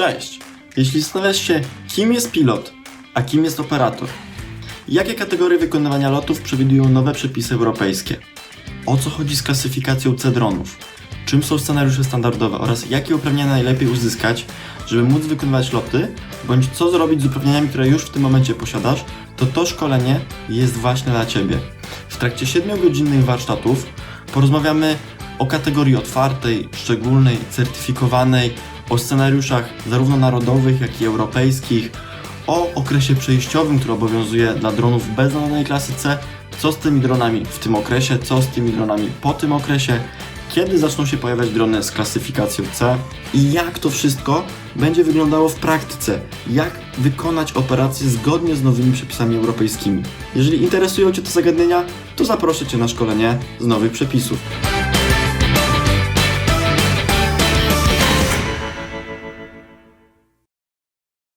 Cześć! Jeśli zastanawiasz się, kim jest pilot, a kim jest operator, jakie kategorie wykonywania lotów przewidują nowe przepisy europejskie, o co chodzi z klasyfikacją C-dronów, czym są scenariusze standardowe oraz jakie uprawnienia najlepiej uzyskać, żeby móc wykonywać loty, bądź co zrobić z uprawnieniami, które już w tym momencie posiadasz, to to szkolenie jest właśnie dla Ciebie. W trakcie 7-godzinnych warsztatów porozmawiamy o kategorii otwartej, szczególnej, certyfikowanej, o scenariuszach zarówno narodowych, jak i europejskich, o okresie przejściowym, który obowiązuje dla dronów bez nadanej klasy C, co z tymi dronami w tym okresie, co z tymi dronami po tym okresie, kiedy zaczną się pojawiać drony z klasyfikacją C i jak to wszystko będzie wyglądało w praktyce, jak wykonać operacje zgodnie z nowymi przepisami europejskimi. Jeżeli interesują Cię te zagadnienia, to zaproszę Cię na szkolenie z nowych przepisów.